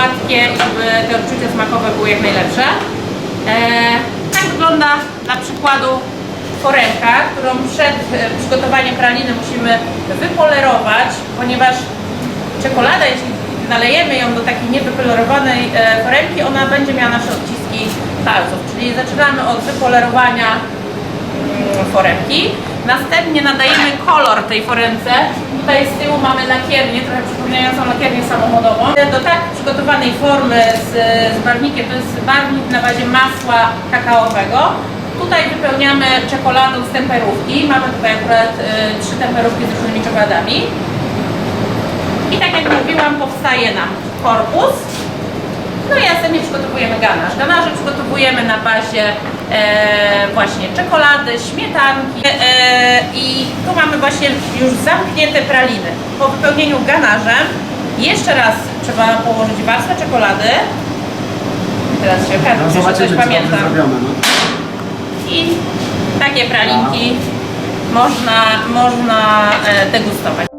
żeby te odczucia smakowe były jak najlepsze. E, tak wygląda dla przykładu foremka, którą przed e, przygotowaniem praliny musimy wypolerować, ponieważ czekolada, jeśli nalejemy ją do takiej niewypolerowanej e, foremki, ona będzie miała nasze odciski palców, czyli zaczynamy od wypolerowania mm, foremki. Następnie nadajemy kolor tej foremce. Tutaj z tyłu mamy lakiernię, trochę przypominającą lakiernię samochodową. Do tak przygotowanej formy z, z barwnikiem, to jest barwnik na bazie masła kakaowego. Tutaj wypełniamy czekoladą z temperówki. Mamy tutaj akurat y, trzy temperówki z różnymi czekoladami. I tak jak mówiłam, powstaje nam korpus. No i następnie przygotowujemy ganaż. Ganaże przygotowujemy na bazie e, właśnie czekolady, śmietanki e, i tu mamy właśnie już zamknięte praliny. Po wypełnieniu ganażem jeszcze raz trzeba położyć warstwę czekolady. Teraz się okaże, No, zobaczymy, coś pamiętam. zrobione. No. I takie pralinki można, można e, degustować.